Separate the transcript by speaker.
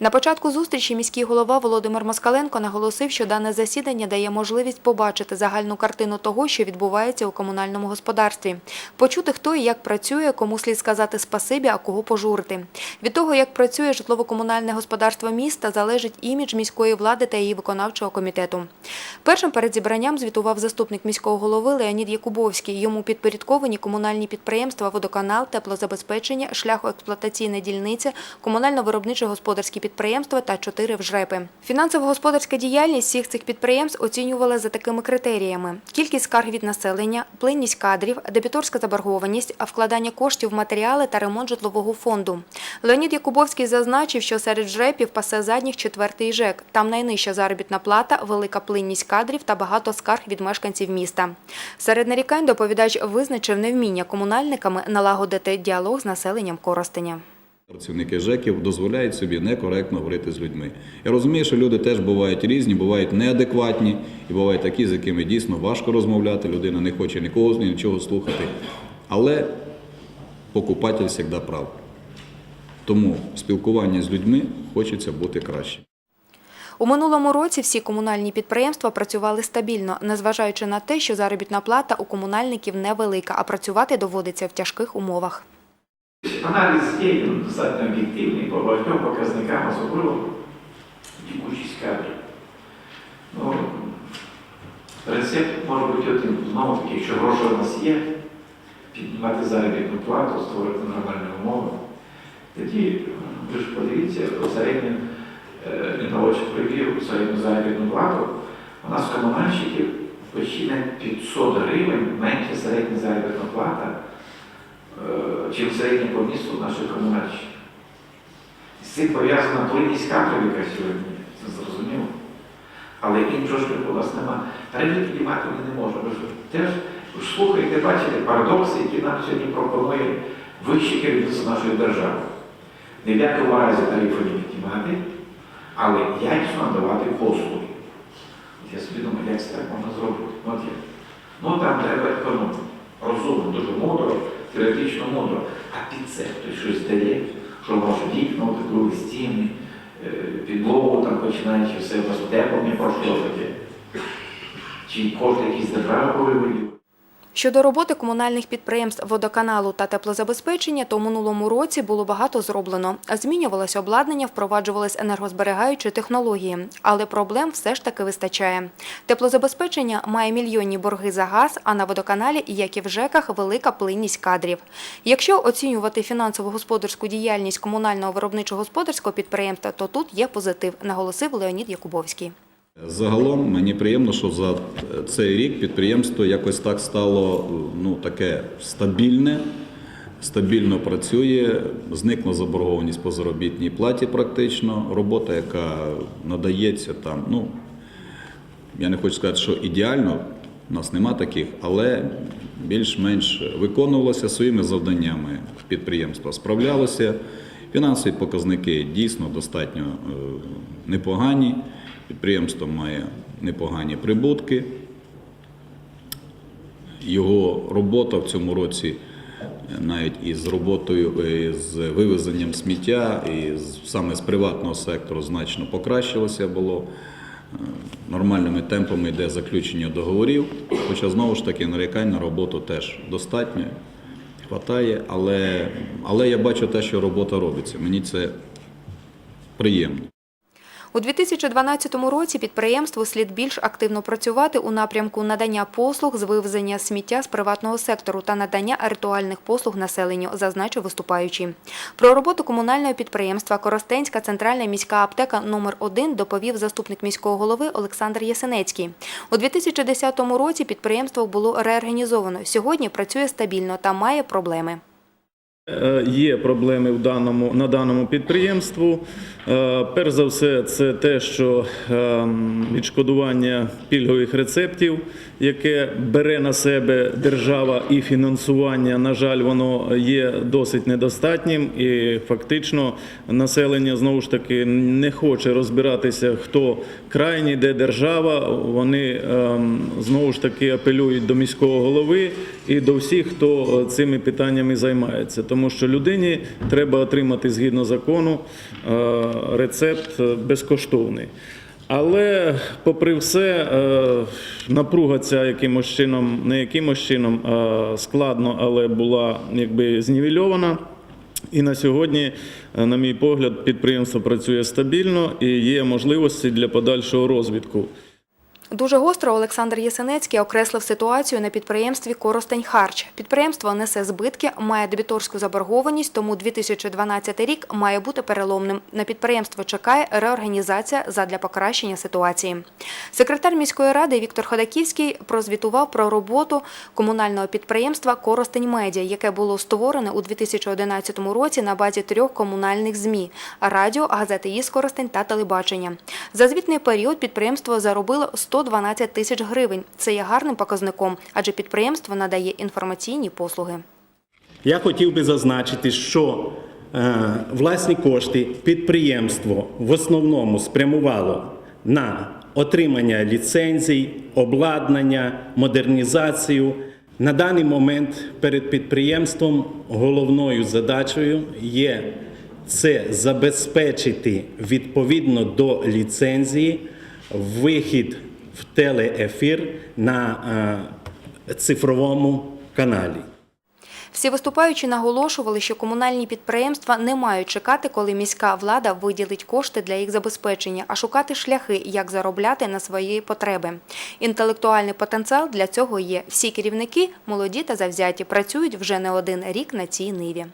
Speaker 1: На початку зустрічі міський голова Володимир Москаленко наголосив, що дане засідання дає можливість побачити загальну картину того, що відбувається у комунальному господарстві, почути, хто і як працює, кому слід сказати спасибі, а кого пожурити. Від того, як працює житлово-комунальне господарство міста, залежить імідж міської влади та її виконавчого комітету. Першим перед зібранням звітував заступник міського голови Леонід Якубовський. Йому підпорядковані комунальні підприємства «Водоканал», теплозабезпечення, шляхоексплуатаційна дільниця, комунально-виробниче господарські підприємства та чотири вжрепи. Фінансово-господарська діяльність всіх цих підприємств оцінювала за такими критеріями: кількість скарг від населення, плинність кадрів, дебіторська заборгованість, вкладання коштів в матеріали та ремонт житлового фонду. Леонід Якубовський зазначив, що серед жрепів пасе задніх четвертий ЖЕК. Там найнижча заробітна плата, велика плинність кадрів та багато скарг від мешканців міста. Серед нарікань доповідач визначив невміння комунальниками налагодити діалог з населенням Коростеня.
Speaker 2: Працівники ЖЕКів дозволяють собі некоректно говорити з людьми. Я розумію, що люди теж бувають різні, бувають неадекватні і бувають такі, з якими дійсно важко розмовляти. Людина не хоче нікого нічого слухати. Але покупатель завжди прав. Тому спілкування з людьми хочеться бути краще.
Speaker 1: У минулому році всі комунальні підприємства працювали стабільно, незважаючи на те, що заробітна плата у комунальників невелика, а працювати доводиться в тяжких умовах.
Speaker 3: Аналіз є достатньо об'єктивний по багатьом показникам, особливо текучість кадрів. Ну, рецепт може бути один. Знову таки, якщо гроші у нас є, піднімати заробітну плату, створити нормальні умови. Тоді ви ж подивіться, середню Міновочок привів середню заробітну плату. У нас комунальщиків почти на 500 гривень менше середня заробітна плата чим середнє по місту наших комунальщиків. З цим пов'язана плинність кадрів, сьогодні, це зрозуміло. Але іншого ж у нас нема. Тарифи піднімати ми не можемо. Ви ж теж ви ж слухаєте, бачите парадокси, які нам сьогодні пропонує вище керівництво нашої держави. Ні в якому разі тарифи не піднімати, але якісно надавати послуги. От я собі думаю, як це так можна зробити? От як. Ну там треба економити. Розумно, дуже мудро, теоретично мудро. А під це хтось щось дає, що може вікна, отакли стіни, е, підлогу там починаючи все у нас тепло не пошло таке. Чи кошти якісь держави повивели?
Speaker 1: Щодо роботи комунальних підприємств водоканалу та теплозабезпечення, то в минулому році було багато зроблено. Змінювалося обладнання, впроваджувались енергозберігаючі технології, але проблем все ж таки вистачає. Теплозабезпечення має мільйонні борги за газ, а на водоканалі, як і в ЖЕКах, велика плинність кадрів. Якщо оцінювати фінансово-господарську діяльність комунального виробничо-господарського підприємства, то тут є позитив, наголосив Леонід Якубовський.
Speaker 2: Загалом мені приємно, що за цей рік підприємство якось так стало ну, таке стабільне, стабільно працює, зникла заборгованість по заробітній платі практично. Робота, яка надається там, ну я не хочу сказати, що ідеально, у нас нема таких, але більш-менш виконувалося своїми завданнями підприємства, справлялося. Фінансові показники дійсно достатньо е, непогані. Підприємство має непогані прибутки. Його робота в цьому році е, навіть із роботою е, з вивезенням сміття і саме з приватного сектору значно покращилося було. Е, Нормальними темпами йде заключення договорів, хоча знову ж таки нарікань на роботу теж достатньо, хватає, але, але я бачу те, що робота робиться. Мені це приємно.
Speaker 1: У 2012 році підприємству слід більш активно працювати у напрямку надання послуг з вивезення сміття з приватного сектору та надання ритуальних послуг населенню, зазначив виступаючий. Про роботу комунального підприємства Коростенська центральна міська аптека номер 1 доповів заступник міського голови Олександр Ясенецький. У 2010 році підприємство було реорганізовано. Сьогодні працює стабільно та має проблеми.
Speaker 4: Е, Є проблеми в даному, на даному підприємству. Е, Перш за все, це те, що е, відшкодування пільгових рецептів, яке бере на себе держава і фінансування, на жаль, воно є досить недостатнім. І фактично населення знову ж таки не хоче розбиратися, хто крайній, де держава. Вони е, знову ж таки апелюють до міського голови і до всіх, хто цими питаннями займається. тому що людині треба отримати згідно закону е, рецепт безкоштовний. Але, попри все, е, напруга ця якимось чином, не якимось чином складно, але була якби знівельована. І на сьогодні, е, на мій погляд, підприємство працює стабільно і є можливості для подальшого розвитку.
Speaker 1: Дуже гостро Олександр Єсенецький окреслив ситуацію на підприємстві Коростень Харч. Підприємство несе збитки, має дебіторську заборгованість, тому 2012 рік має бути переломним. На підприємство чекає реорганізація задля покращення ситуації. Секретар міської ради Віктор Ходаківський прозвітував про роботу комунального підприємства Коростень Медіа, яке було створене у 2011 році на базі трьох комунальних ЗМІ – радіо, газети «Їс Коростень» та телебачення. За звітний період підприємство заробило 112 тисяч гривень. Це є гарним показником, адже підприємство надає інформаційні послуги.
Speaker 5: Я хотів би зазначити, що е, власні кошти підприємство в основному спрямувало на отримання ліцензій, обладнання, модернізацію. На даний момент перед підприємством головною задачею є це забезпечити відповідно до ліцензії вихід в телеефір на е, цифровому каналі.
Speaker 1: Всі виступаючі наголошували, що комунальні підприємства не мають чекати, коли міська влада виділить кошти для їх забезпечення, а шукати шляхи, як заробляти на свої потреби. Інтелектуальний потенціал для цього є. Всі керівники, молоді та завзяті, працюють вже не один рік на цій ниві.